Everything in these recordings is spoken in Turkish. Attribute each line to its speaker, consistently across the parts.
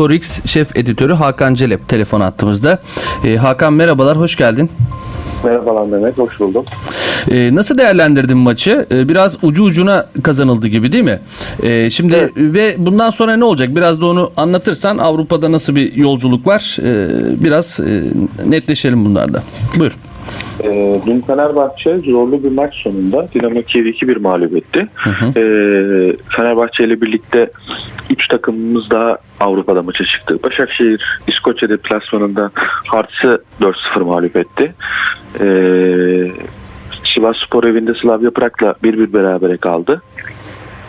Speaker 1: Sporix şef editörü Hakan Celep telefon attığımızda. Ee, Hakan merhabalar, hoş geldin.
Speaker 2: Merhabalar Mehmet, hoş buldum.
Speaker 1: Ee, nasıl değerlendirdin maçı? Ee, biraz ucu ucuna kazanıldı gibi değil mi? Ee, şimdi
Speaker 2: Evet.
Speaker 1: ve bundan sonra ne olacak? Biraz da onu anlatırsan Avrupa'da nasıl bir yolculuk var? Ee, biraz e, netleşelim bunlarda. Buyur.
Speaker 2: Ee, dün Fenerbahçe zorlu bir maç sonunda Dinamo Kiev'i 2-1 mağlup etti. Ee, Fenerbahçe ile birlikte 3 takımımız daha Avrupa'da maça çıktı. Başakşehir İskoçya deplasmanında Harts'ı 4-0 mağlup etti. Ee, Sivas Spor evinde Slavia Prag'la 1-1 berabere kaldı.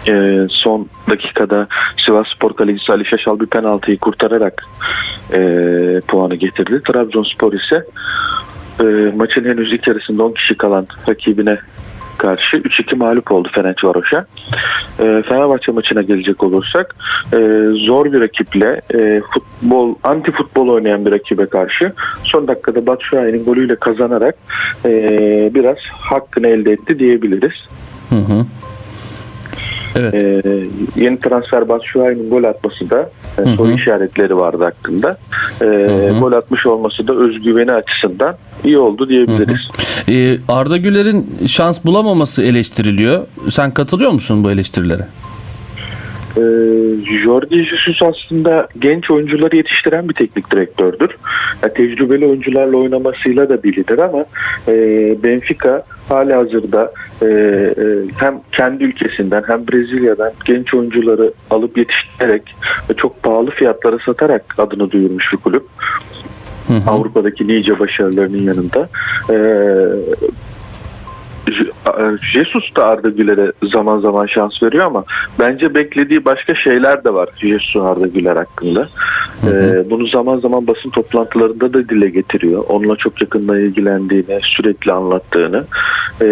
Speaker 2: Ee, son dakikada Sivas Spor kalecisi Ali Şaşal bir penaltıyı kurtararak ee, puanı getirdi. Trabzonspor ise e, maçın henüz ilk yarısında 10 kişi kalan rakibine karşı 3-2 mağlup oldu Fenerbahçe. E, Fenerbahçe maçına gelecek olursak e, zor bir rakiple e, futbol anti futbol oynayan bir rakibe karşı son dakikada Batshuayi'nin golüyle kazanarak e, biraz hakkını elde etti diyebiliriz.
Speaker 1: Hı hı. Evet.
Speaker 2: E, yeni transfer Batshuayi'nin gol atması da
Speaker 1: Hı hı.
Speaker 2: soru işaretleri vardı hakkında. E,
Speaker 1: hı.
Speaker 2: Gol atmış olması da özgüveni açısından iyi oldu diyebiliriz.
Speaker 1: Ee, Arda Güler'in şans bulamaması eleştiriliyor. Sen katılıyor musun bu eleştirilere?
Speaker 2: Ee, Jordi Jesus aslında genç oyuncuları yetiştiren bir teknik direktördür. Ya, tecrübeli oyuncularla oynamasıyla da bilinir ama e, Benfica hali hazırda e, e, hem kendi ülkesinden hem Brezilya'dan genç oyuncuları alıp yetiştirerek ve çok pahalı fiyatlara satarak adını duyurmuş bir kulüp.
Speaker 1: Hı hı.
Speaker 2: Avrupa'daki nice başarılarının yanında. Ee, Jesus da Arda Güler'e zaman zaman şans veriyor ama bence beklediği başka şeyler de var Jesus Arda Güler hakkında. Ee, bunu zaman zaman basın toplantılarında da dile getiriyor. Onunla çok yakından ilgilendiğini, sürekli anlattığını. Ee,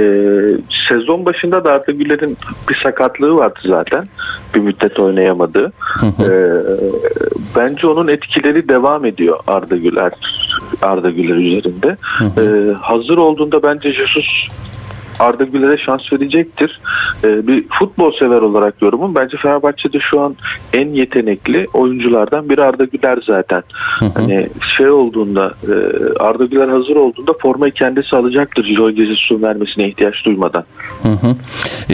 Speaker 2: sezon başında da Arda Güler'in bir sakatlığı vardı zaten. Bir müddet oynayamadı. Ee, bence onun etkileri devam ediyor Arda Güler Arda Güler üzerinde. Ee, hazır olduğunda bence Jesus Arda Güler'e şans verecektir. Ee, bir futbol sever olarak yorumum. Bence Fenerbahçe'de şu an en yetenekli oyunculardan biri Arda Güler zaten. Hani şey olduğunda e, Arda Güler hazır olduğunda formayı kendisi alacaktır. Jorge Jesus'un vermesine ihtiyaç duymadan.
Speaker 1: Hı hı.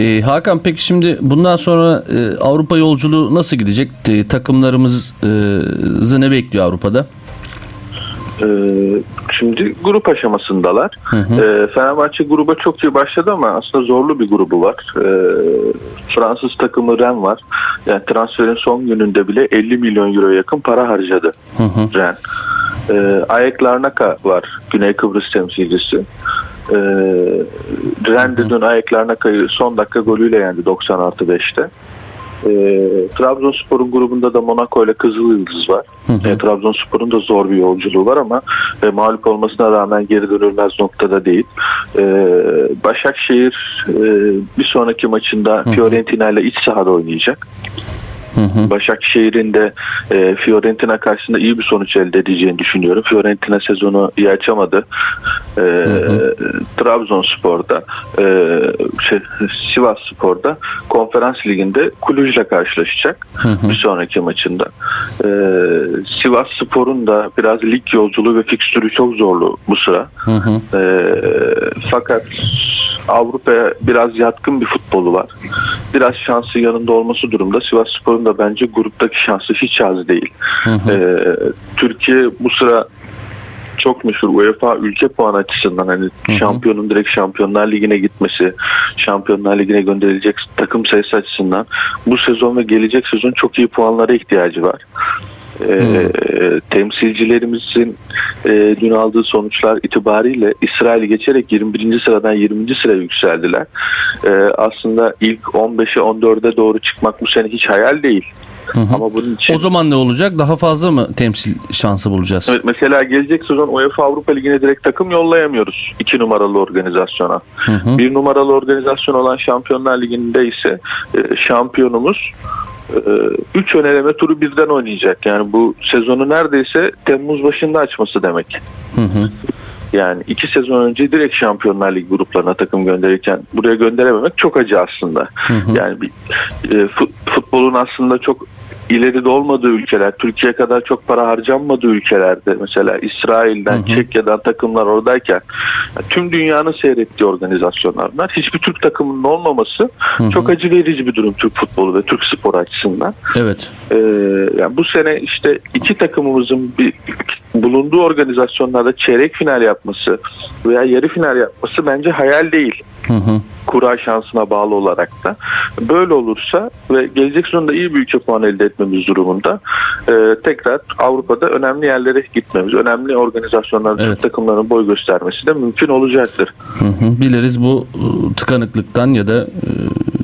Speaker 1: Ee, Hakan peki şimdi bundan sonra e, Avrupa yolculuğu nasıl gidecek? E, takımlarımızı ne bekliyor Avrupa'da?
Speaker 2: Ee, şimdi grup aşamasındalar. Ee, Fenerbahçe gruba çok iyi başladı ama aslında zorlu bir grubu var. Ee, Fransız takımı Ren var. Yani transferin son gününde bile 50 milyon euro yakın para harcadı Ren. Ee, Larnaka var. Güney Kıbrıs temsilcisi. Ee, Ren de dün Ayak Larnaka'yı son dakika golüyle yendi 90 artı 5'te. E, Trabzonspor'un grubunda da Monaco ile Kızıl Yıldız var. E, Trabzonspor'un da zor bir yolculuğu var ama e, mağlup olmasına rağmen geri dönülmez noktada değil. E, Başakşehir e, bir sonraki maçında Fiorentina ile iç sahada oynayacak. Başakşehir'in de e, Fiorentina karşısında iyi bir sonuç elde edeceğini düşünüyorum. Fiorentina sezonu iyi açamadı. E, Trabzonspor'da, e, şey, Sivas Spor'da konferans liginde Kuluj'la karşılaşacak bir sonraki maçında. E, Sivas Spor'un da biraz lig yolculuğu ve fikstürü çok zorlu bu sıra. E, fakat Avrupa'ya biraz yatkın bir futbolu var. Biraz şansı yanında olması durumda Sivas Spor'un da bence gruptaki şansı hiç az değil. Ee, Türkiye bu sıra çok meşhur UEFA ülke puan açısından hani şampiyonun direkt Şampiyonlar Ligi'ne gitmesi, Şampiyonlar Ligi'ne gönderilecek takım sayısı açısından bu sezon ve gelecek sezon çok iyi puanlara ihtiyacı var. Ee, temsilcilerimizin e, dün aldığı sonuçlar itibariyle İsrail'i geçerek 21. sıradan 20. sıraya yükseldiler. Ee, aslında ilk 15'e 14'e doğru çıkmak bu sene hiç hayal değil. Ama bunun için
Speaker 1: O zaman ne olacak? Daha fazla mı temsil şansı bulacağız?
Speaker 2: Evet mesela gelecek sezon UEFA Avrupa Ligi'ne direkt takım yollayamıyoruz iki numaralı organizasyona. Bir numaralı organizasyon olan Şampiyonlar Ligi'nde ise e, şampiyonumuz 3 öneleme turu birden oynayacak. Yani bu sezonu neredeyse Temmuz başında açması demek.
Speaker 1: Hı hı.
Speaker 2: Yani iki sezon önce direkt Şampiyonlar Ligi gruplarına takım gönderirken buraya gönderememek çok acı aslında. Yani bir, e, fut- futbolun aslında çok ileride olmadığı ülkeler, Türkiye kadar çok para harcanmadığı ülkelerde mesela İsrail'den, Çekya'dan takımlar oradayken tüm dünyanın seyrettiği organizasyonlar bunlar. Hiçbir Türk takımının olmaması çok acı verici bir durum Türk futbolu ve Türk spor açısından.
Speaker 1: Evet.
Speaker 2: Ee, yani bu sene işte iki takımımızın bir bulunduğu organizasyonlarda çeyrek final yapması veya yarı final yapması bence hayal değil.
Speaker 1: Hı hı.
Speaker 2: Kura şansına bağlı olarak da. Böyle olursa ve gelecek sezonda iyi bir ülke puan elde etmemiz durumunda e, tekrar Avrupa'da önemli yerlere gitmemiz, önemli organizasyonlarda
Speaker 1: Evet.
Speaker 2: Takımların boy göstermesi de mümkün olacaktır.
Speaker 1: Hı hı. Biliriz bu e, tıkanıklıktan ya da e,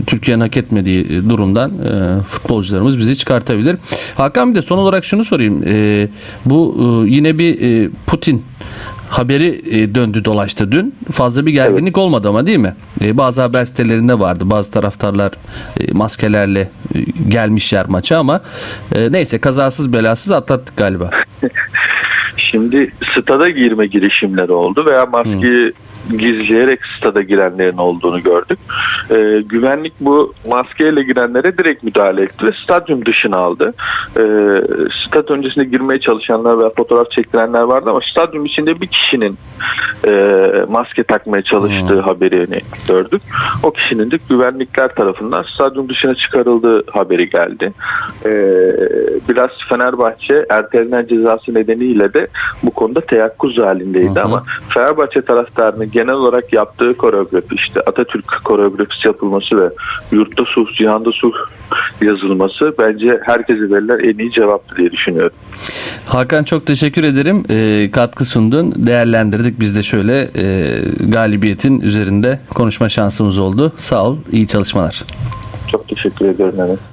Speaker 1: Türkiye'nin hak etmediği durumdan e, futbolcularımız bizi çıkartabilir. Hakan bir de son olarak şunu sorayım. E, bu e, yine bir e, Putin haberi e, döndü dolaştı dün. Fazla bir gerginlik olmadı ama değil mi? E, bazı haber sitelerinde vardı. Bazı taraftarlar e, maskelerle e, gelmişler maça ama e, neyse kazasız belasız atlattık galiba.
Speaker 2: Şimdi stada girme girişimleri oldu veya maskeyi gizleyerek stada girenlerin olduğunu gördük. Ee, güvenlik bu maskeyle girenlere direkt müdahale etti ve stadyum dışına aldı. Ee, stat öncesinde girmeye çalışanlar veya fotoğraf çektirenler vardı ama stadyum içinde bir kişinin e, maske takmaya çalıştığı haberini gördük. O kişinin de güvenlikler tarafından stadyum dışına çıkarıldığı haberi geldi. Ee, biraz Fenerbahçe ertelenen cezası nedeniyle de bu konuda teyakkuz halindeydi
Speaker 1: hı.
Speaker 2: ama Fenerbahçe taraftarının genel olarak yaptığı koreografi işte Atatürk koreografisi yapılması ve yurtta sulh, cihanda sulh yazılması bence herkese verilen en iyi cevaptı diye düşünüyorum.
Speaker 1: Hakan çok teşekkür ederim. E, katkı sundun. Değerlendirdik. Biz de şöyle e, galibiyetin üzerinde konuşma şansımız oldu. Sağ ol. İyi çalışmalar.
Speaker 2: Çok teşekkür ederim. Evet.